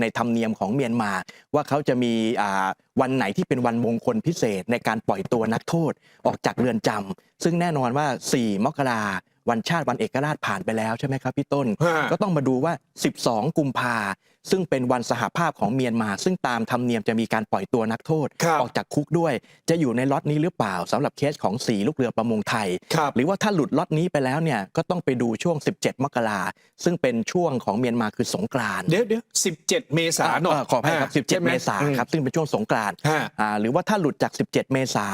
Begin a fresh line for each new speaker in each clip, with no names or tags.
ในธรรมเนียมของเมียนมา ว่าเขาจะมีอ่าวันไหนที่เป็นวันมงคลพิเศษในการปล่อยตัวนักโทษออกจากเรือนจำซึ่งแน่นอนว่า 4 มกราวันชาติวันเอกราชผ่านไปแล้วใช่ไหมครับพี่ต้น
ฮะ
ก็ต้องมาดูว่า 12 กุมภาซึ่งเป็นวันสหภาพของเมียนมา ซึ่งตามธรรมเนียมจะมีการปล่อยตัวนักโทษ
ครับ
ออกจากคุกด้วย จะอยู่ในล็อตนี้หรือเปล่าสำหรับเคสของ4ลูกเรือประมงไทย
ครับ
หรือว่าถ้าหลุดล็อตนี้ไปแล้วเนี่ยก็ต้องไปดูช่วง 17 มกราซึ่งเป็นช่วงของเมียนมาคือสงกรานต์
เดี๋ยวเดี๋ยวสิบเจ็ดเมษาหน่อย
เขออภัยครับ
ใช่
17
ไห
เมษาครับซึ่งเป็นช่วงสงกรานต์
ฮะ
อ่าหรือว่าถ้าหลุดจาก 17 เมษา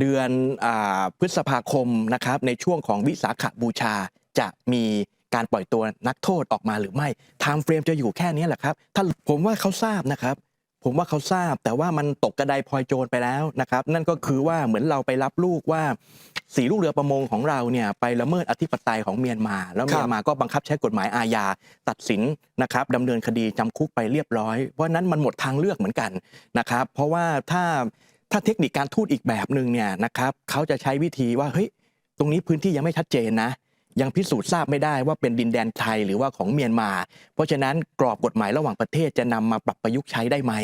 เดือนอาพฤษภาคมนะครับในช่วงของวิสาขบูชาจะมี การปล่อยตัวนักโทษออกมาหรือไม่ไทม์เฟรมจะอยู่แค่นี้แหละครับถ้าผมว่าเขาทราบนะครับ ผมว่าเขาทราบ แต่ว่ามันตกกระไดพลอยโจรไปแล้วนะครับ นั่นก็คือว่าเหมือนเราไปรับลูกว่าสีลูกเรือประมงของเราเนี่ยไปละเมิดอธิปไตยของเมียนมา แล้วเมียนมาก็บังคับใช้กฎหมายอาญาตัดสินนะครับดำเนินคดีจำคุกไปเรียบร้อย เพราะฉะนั้นมันหมดทางเลือกเหมือนกันนะครับ เพราะว่าถ้าถ้าเทคนิคการทูตอีกแบบหนึ่งเนี่ยนะครับเขาจะใช้วิธีว่าเฮ้ยตรงนี้พื้นที่ยังไม่ชัดเจนนะ ยังพิสูจน์ทราบไม่ได้ว่าเป็นดินแดนไทยหรือว่าของเมียนมา เพราะฉะนั้นกรอบกฎหมายระหว่างประเทศจะนำมาปรับประยุกต์ใช้ได้ไหม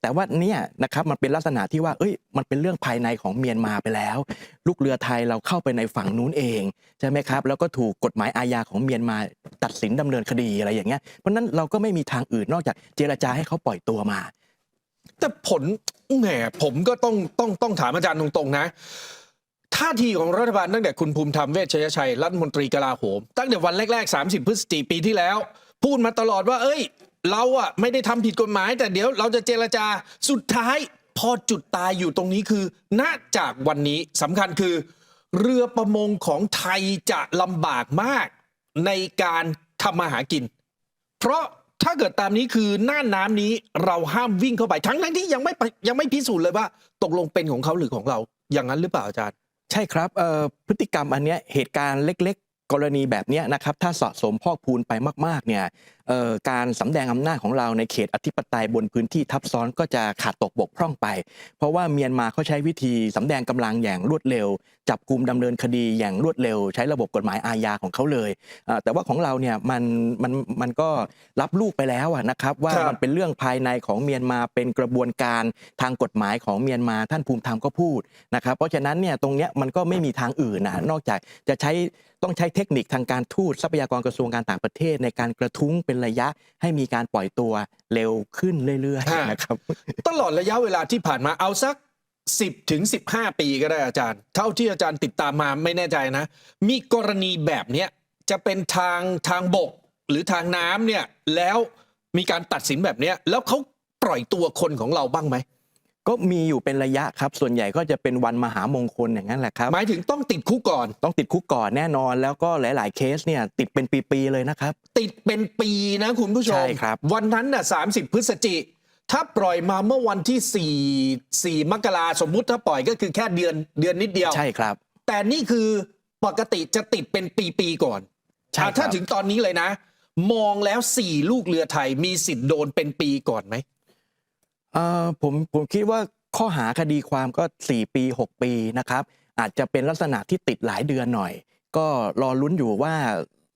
แต่ว่าเนี่ยนะครับมันเป็นลักษณะที่ว่าเอ้ยมันเป็นเรื่องภายในของเมียนมาไปแล้ว ลูกเรือไทยเราเข้าไปในฝั่งนู้นเองใช่ไหมครับแล้วก็ถูกกฎหมายอาญาของเมียนมาตัดสินดำเนินคดีอะไรอย่างเงี้ยเพราะฉะนั้นเราก็ไม่มีทางอื่นนอกจากเจรจาให้เขาปล่อยตัวมา
แต่ผลแหมผมก็ต้องต้องต้องถามอาจารย์ตรงๆนะ ท่าทีของรัฐบาลตั้งแต่คุณภูมิธรรมเวชชยชัยรัฐมนตรีกลาโหม ตั้งแต่วันแรก ๆ 30 พฤศจิกปีที่แล้ว พูดมาตลอดว่า เอ้ย เราอะไม่ได้ทำผิดกฎหมาย แต่เดี๋ยวเราจะเจรจาสุดท้าย พอจุดตายอยู่ตรงนี้คือน่าจากวันนี้สำคัญคือ เรือประมงของไทยจะลำบากมากในการทำมาหากิน เพราะถ้าเกิดตามนี้คือหน้าน้ำนี้เราห้ามวิ่งเข้าไป ทั้งทั้งที่ยังไม่ยังไม่พิสูจน์เลยว่า ตกลงเป็นของเขาหรือของเรา อย่างนั้นหรือเปล่าอาจารย์
ใช่ครับพฤติกรรมอันนี้เหตุการณ์เล็ก กรณีแบบเนี้ยนะครับถ้าสะสมพอกพูนไปมากๆเนี่ยเอ่อการสำแดงอำนาจของเราในเขตอธิปไตยบนพื้นที่ทับซ้อนก็จะขาดตกบกพร่องไป เพราะว่าเมียนมาเขาใช้วิธีสำแดงกำลังอย่างรวดเร็ว จับกลุ่มดำเนินคดีอย่างรวดเร็ว ใช้ระบบกฎหมายอาญาของเขาเลยเอ่อแต่ว่าของเราเนี่ยมันมันมันก็รับลูกไปแล้วอะนะครับว่า
ครับ
มันเป็นเรื่องภายในของเมียนมาเป็นกระบวนการทางกฎหมายของเมียนมาท่านภูมิธรรมก็พูดนะครับเพราะฉะนั้นเนี่ยตรงเนี้ยมันก็ไม่มีทางอื่นนะนอกจากจะใช้ต้องใช้เทคนิคทางการทูตทรัพยากรกระทรวงการต่างประเทศ ในการกระทุ้งเป็นระยะให้มีการปล่อยตัวเร็วขึ้นเรื่อย
ฮะ
ๆนะครับ
ตลอดระยะเวลาที่ผ่านมาเอาสัก 10ถึง15 ปีก็ได้อาจารย์ เท่าที่อาจารย์ติดตามมาไม่แน่ใจนะ มีกรณีแบบเนี้ยจะเป็นทางทางบกหรือทางน้ำเนี่ยแล้วมีการตัดสินแบบเนี้ยแล้วเขาปล่อยตัวคนของเราบ้างไหม
ก็มีอยู่เป็นระยะครับ ส่วนใหญ่ก็จะเป็นวันมหามงคลอย่างนั้นแหละครับ
หมายถึงต้องติดคุกก่อน
ต้องติดคุกก่อนแน่นอน แล้วก็หลาย ๆ เคสเนี่ยติดเป็นปีๆเลยนะครับ
ติดเป็นปีนะคุณผู้ชม
ใช่ครับ
วันนั้นน่ะ30 พฤศจิ ถ้าปล่อยมาเมื่อวันที่ 4 4 มกราสมมุติถ้าปล่อยก็คือแค่เดือนเดือนนิดเดียว
ใช่ครับ
แต่นี่คือปกติจะติดเป็นปีๆก่อน
ใช่ครับ
อะถ้าถึงตอนนี้เลยนะ มองแล้ว 4 ลูกเรือไทยมีสิทธิ์โดนเป็นปีก่อนไหม
เอ่อผมผมคิดว่าข้อหาคดีความก็ 4 ปี 6 ปีนะครับ อาจจะเป็นลักษณะที่ติดหลายเดือนหน่อย ก็รอลุ้นอยู่ว่า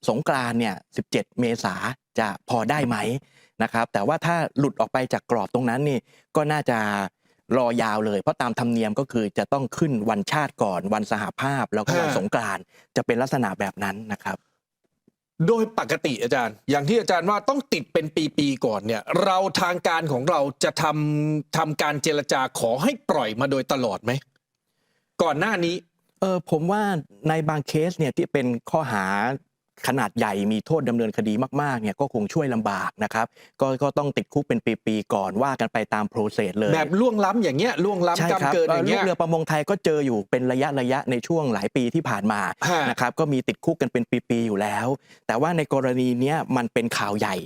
สงกรานเนี่ย 17 เมษาจะพอได้ไหมนะครับ แต่ว่าถ้าหลุดออกไปจากกรอบตรงนั้นนี่ก็น่าจะรอยาวเลย เพราะตามธรรมเนียมก็คือจะต้องขึ้นวันชาติก่อนวันสหภาพแล้วก็วันสงกรานต์จะเป็นลักษณะแบบนั้นนะครับ
โดยปกติอาจารย์ อย่างที่อาจารย์ว่าต้องติดเป็นปีๆก่อนเนี่ย เราทางการของเราจะทำทำการเจรจาขอให้ปล่อยมาโดยตลอดไหม ก่อนหน้านี้
เออผมว่าในบางเคสเนี่ยที่เป็นข้อหา ขนาดใหญ่มีโทษดำเนินคดีมากๆเนี่ยก็คงช่วยลำบากนะครับก็ก็ต้องติดคุกเป็นปีๆก่อนว่ากันไปตามโปรเซสเลย
แบบล่วงล้ำอย่างเงี้ยล่วง
ใช่
ล้ำ
ครั
กำเกินอย่าง
ลู
เงี้
ก
ย
เรือประมงไทยก็เจออยู่เป็นระยะระยะในช่วงหลายปีที่ผ่านมา
ฮะ
นะครับก็มีติดคุกกันเป็นปีๆอยู่แล้ว แต่ว่าในกรณีเนี้ยมันเป็นข่าวใหญ่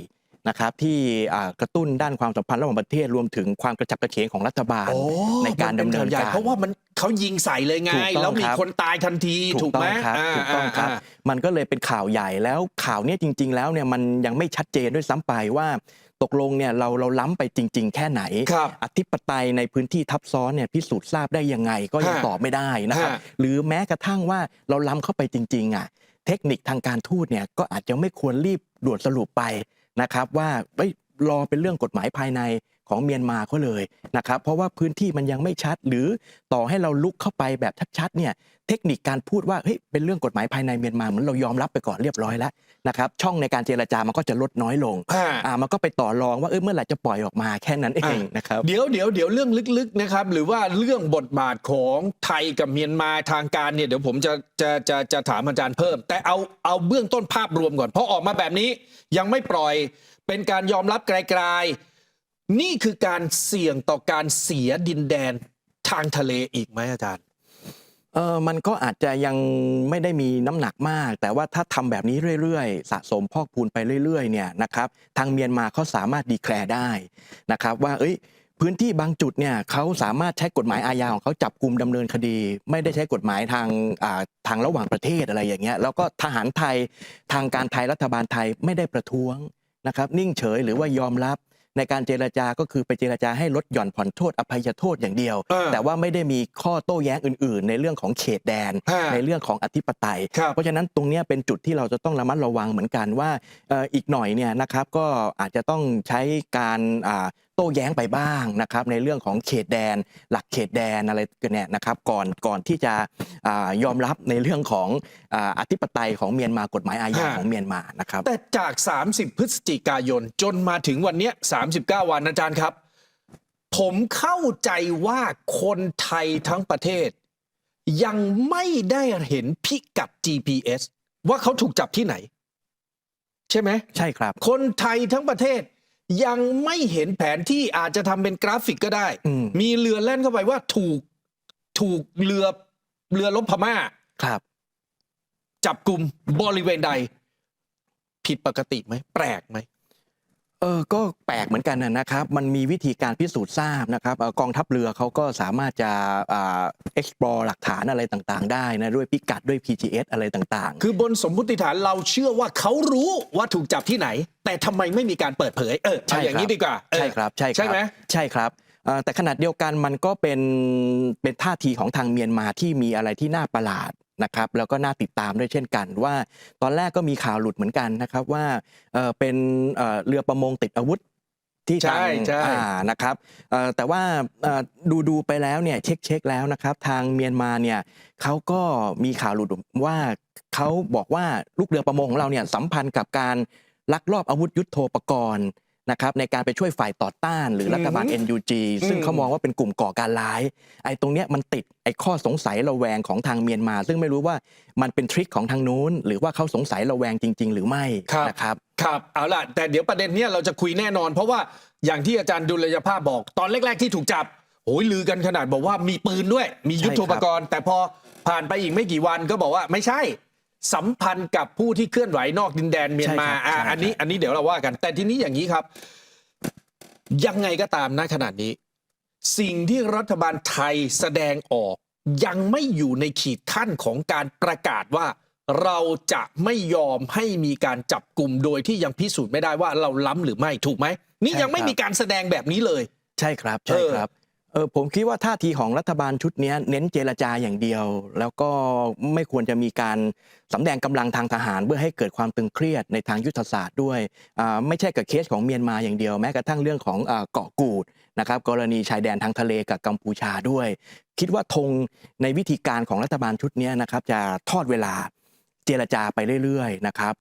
นะครับที่อ่ากระตุ้นด้านความสัมพันธ์ระหว่างประเทศรวมถึงความกระจับกระเฉงของรัฐบาล
โอ้
ในการดำเนิน
มัป็ข่วใหญ่
การ
เพราะว่ามันเขายิงใส่เลยไง
ถูกต้อง
แล้วมี
ครับ
คนตายทันที
ถู
ถู
ก
ก
ต้
ไห
อ
ม
งครับาถูกต้องครับามันก็เลยเป็นข่าวใหญ่แล้วข่าวเนี้ยจริง ๆ แล้วเนี่ยมันยังไม่ชัดเจนด้วยซ้ำไปว่าตกลงเนี่ยเราเราล้ำไปจริง ๆ แค่ไหน
ครับ
อธิปไตยในพื้นที่ทับซ้อนเนี่ยพิสูจน์ทราบได้ยังไงก็ยัง
ฮะ
ตอบไม่ได้นะครับ
ฮะ
หรือแม้กระทั่งว่าเราล้ำเข้าไปจริงๆอะเทคนิคทางการทูตเนี่ยก็อาจจะไม่ควรรีบด่วนสรุปไป นะครับว่าไปรอเป็นเรื่องกฎหมายภายใน ของเมียนมาเขาเลยนะครับเพราะว่าพื้นที่มันยังไม่ชัด หรือต่อให้เราลุกเข้าไปแบบชัดๆเนี่ยเทคนิคการพูดว่าเฮ้ยเป็นเรื่องกฎหมายภายในเมียนมาเหมือนเรายอมรับไปก่อนเรียบร้อยแล้วนะครับช่องในการเจรจามันก็จะลดน้อยลง
อ่า
อ่ามันก็ไปต่อรองว่าเออเมื่อไหร่จะปล่อยออกมาแค่นั้นเองนะครับ
เดี๋ยวเดี๋ยวเดี๋ยวเรื่องลึกๆนะครับหรือว่าเรื่องบทบาทของไทยกับเมียนมาทางการเนี่ยเดี๋ยวผมจะจะจะจะถามอาจารย์เพิ่ม แต่เอาเอาเบื้องต้นภาพรวมก่อนเพราะออกมาแบบนี้ยังไม่ปล่อยเป็นการยอมรับไกลๆ นี่คือการเสี่ยงต่อการเสียดินแดนทางทะเลอีกไหมอาจารย์
เออมันก็อาจจะยังไม่ได้มีน้ำหนักมาก แต่ว่าถ้าทำแบบนี้เรื่อยๆ สะสมพอกพูนไปเรื่อยๆเนี่ยนะครับทางเมียนมาเขาสามารถดีแคลร์ได้นะครับว่าเอ้ยพื้นที่บางจุดเนี่ยเขาสามารถใช้กฎหมายอาญาของเขาจับกลุ่มดำเนินคดี ไม่ได้ใช้กฎหมายทางทางระหว่างประเทศอะไรอย่างเงี้ยแล้วก็ทหารไทยทางการไทยรัฐบาลไทยไม่ได้ประท้วงนะครับนิ่งเฉยหรือว่ายอมรับ ในการเจรจาก็คือไปเจรจาให้ลดหย่อนผ่อนโทษอภัยโทษอย่างเดียว
เออ
แต่ว่าไม่ได้มีข้อโต้แย้งอื่น ๆ ในเรื่องของเขตแดน
ฮะ
ในเรื่องของอธิปไตย
ครับ
เพราะฉะนั้นตรงเนี้ยเป็นจุดที่เราจะต้องระมัดระวังเหมือนกันว่าเอ่ออีกหน่อยเนี่ยนะครับก็อาจจะต้องใช้การอ่า โต้แย้งไปบ้างนะครับในเรื่องของเขตแดน หลักเขตแดนอะไรกันเนี่ยนะครับก่อนก่อนที่จะอายอมรับในเรื่องของอาอธิปไตยของเมียนมากฎหมายอาญา
ฮะ
ของเมียนมานะครับ
แต่จาก 30 พฤศจิกายนจนมาถึงวันเนี้ย39 วันอาจารย์ครับ ผมเข้าใจว่าคนไทยทั้งประเทศ ยังไม่ได้เห็นพิกัด GPS ว่าเขาถูกจับที่ไหน ใช่ไหม
ใช่ครับ
คนไทยทั้งประเทศ ยังไม่เห็นแผนที่อาจจะทำเป็นกราฟิกก็ได้
อืม
มีเรือแล่นเข้าไปว่าถูกถูกเรือเรือลบพม่า
ครับ
จับกลุ่มบริเวณใด ผิดปกติไหม แปลกไหม
เออก็แปลกเหมือนกันนะนะครับ มันมีวิธีการพิสูจน์ทราบนะครับเอ่อกองทัพเรือเขาก็สามารถจะอ่า explore หลักฐานอะไรต่างๆ ได้นะด้วยพิกัดด้วย PGS อะไรต่างๆ
คือบนสมมติฐานเราเชื่อว่าเขารู้ว่าถูกจับที่ไหน แต่ทำไมไม่มีการเปิดเผย เออเอาอย่างนี้ดีกว่าเออ
ใช่ครับ ใช่ครับ
ใช่ไหม
ใช่ครับเอ่อแต่ขนาดเดียวกันมันก็เป็นเป็นท่าทีของทางเมียนมาที่มีอะไรที่น่าประหลาด นะครับแล้วก็น่าติดตามด้วยเช่นกัน ว่าตอนแรกก็มีข่าวหลุดเหมือนกันนะครับว่าเอ่อเป็นเอ่อเรือประมงติดอาวุธที่ทาง
ใช่ใช่
อ่านะครับเอ่อแต่ว่าเอ่อดูดูไปแล้วเนี่ยเช็คเช็คแล้วนะครับทางเมียนมาเนี่ยเขาก็มีข่าวหลุดว่าเขาบอกว่าลูกเรือประมงของเราเนี่ยสัมพันธ์กับการลักลอบอาวุธยุโทโธปกรณ์ นะครับในการไปช่วยฝ่ายต่อต้านหรือรัฐบาล
อืม
NUG ซึ่ง
อืม
เขามองว่าเป็นกลุ่มก่อการร้ายไอ้ตรงเนี้ยมันติดไอ้ข้อสงสัยระแวงของทางเมียนมา ซึ่งไม่รู้ว่ามันเป็นทริคของทางนู้น หรือว่าเขาสงสัยระแวงจริง ๆ หรือไม่นะครับ
ครับเอาล่ะแต่เดี๋ยวประเด็นเนี้ยเราจะคุยแน่นอน เพราะว่าอย่างที่อาจารย์ดุลยภาพบอก ตอนแรก ๆ ที่ถูกจับโอ้ยลือกันขนาดบอกว่ามีปืนด้วย มียุทโธปกรณ์ แต่พอผ่านไปอีกไม่กี่วันก็บอกว่าไม่ใช่ สัมพันธ์กับผู้ที่เคลื่อนไหวนอกดินแดนเมียนมา
ใช่ครับ
อะ
ใช่ครับ
อันนี้อันนี้เดี๋ยวเราว่ากัน แต่ทีนี้อย่างนี้ครับ ยังไงก็ตามนะขนาดนี้ สิ่งที่รัฐบาลไทยแสดงออกยังไม่อยู่ในขีดขั้นของการประกาศว่า เราจะไม่ยอมให้มีการจับกลุ่มโดยที่ยังพิสูจน์ไม่ได้ว่าเราล้ำหรือไม่ถูกไหมนี่
ใช่
ยังไม่
ครับ
มีการแสดงแบบนี้เลย
ใช่ครับ ใช่ครับ เออผมคิดว่าท่าทีของรัฐบาลชุดนี้เน้นเจรจาอย่างเดียว แล้วก็ไม่ควรจะมีการสำแดงกำลังทางทหารเพื่อให้เกิดความตึงเครียดในทางยุทธศาสตร์ด้วยอ่าไม่ใช่กับเคสของเมียนมาอย่างเดียวแม้กระทั่งเรื่องของเกาะกูดนะครับกรณีชายแดนทางทะเลกับกัมพูชาด้วย คิดว่าธงในวิธีการของรัฐบาลชุดนี้นะครับจะทอดเวลาเจรจาไปเรื่อยๆนะครับ